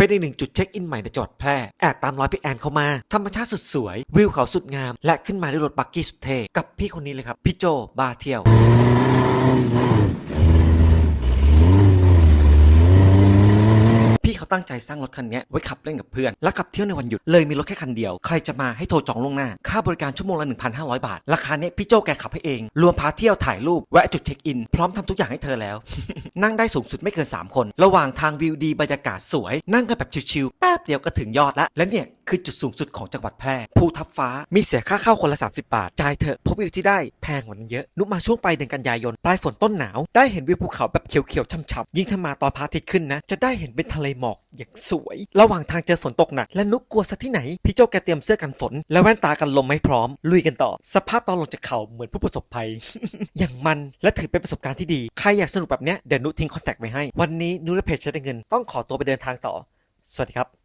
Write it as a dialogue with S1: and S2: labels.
S1: เป็นอีกหนึ่งจุดเช็คอินใหม่ในจังหวัดแพร่แอบตามรอยพี่แอนเข้ามา ธรรมชาติสุดสวย วิวเขาสุดงาม และขึ้นมาด้วยรถบักกี้สุดเท่กับพี่คนนี้เลยครับ พี่โจบาเที่ยว พี่เขา ตั้งใจสร้างรถคันนี้ไว้ขับเล่นกับเพื่อน และขับเที่ยวในวันหยุดเลยมีรถแค่คันเดียว ใครจะมาให้โทรจองล่วงหน้า ค่าบริการชั่วโมงละ 1,500 บาท ราคาเนี้ยพี่โจแกขับให้เอง รวมพาเที่ยวถ่ายรูปแวะจุดเช็คอิน พร้อมทำทุกอย่างให้เธอแล้ว นั่งได้สูงสุดไม่เกิน 3 คน ระหว่างทางวิวดีบรรยากาศสวย นั่งกันแบบชิวๆแป๊บเดียวก็ถึงยอดละและเนี่ย คือจุดสูงสุดของจังหวัดแพร่ภูทับฟ้ามีเสียค่าเข้าคนละ 30 บาท จ่ายเถอะพบวิวที่ได้แพงกว่านั้นเยอะ นุมาช่วงปลายเดือนกันยายน ปลายฝนต้นหนาว ได้เห็นวิวภูเขาแบบเขียวๆช่ำๆยิ่งถ้ามาตอนพระอาทิตย์ขึ้นนะ จะได้เห็นเป็นทะเลหมอกอย่างสวย ระหว่างทางเจอฝนตกหนัก และนุกกลัวซะที่ไหน พี่โจแกเตรียมเสื้อกันฝน และแว่นตากันลมไม่พร้อม ลุยกันต่อ สภาพตอนลงจากเขาเหมือนผู้ประสบภัย อย่างมันและถือเป็นประสบการณ์ที่ดีใครอยากสนุกแบบเนี้ยเดี๋ยวนุทิ้งคอนแทคไว้ให้ วันนี้นุและเพจใช้เงินต้องขอตัวไปเดินทางต่อ สวัสดีครับ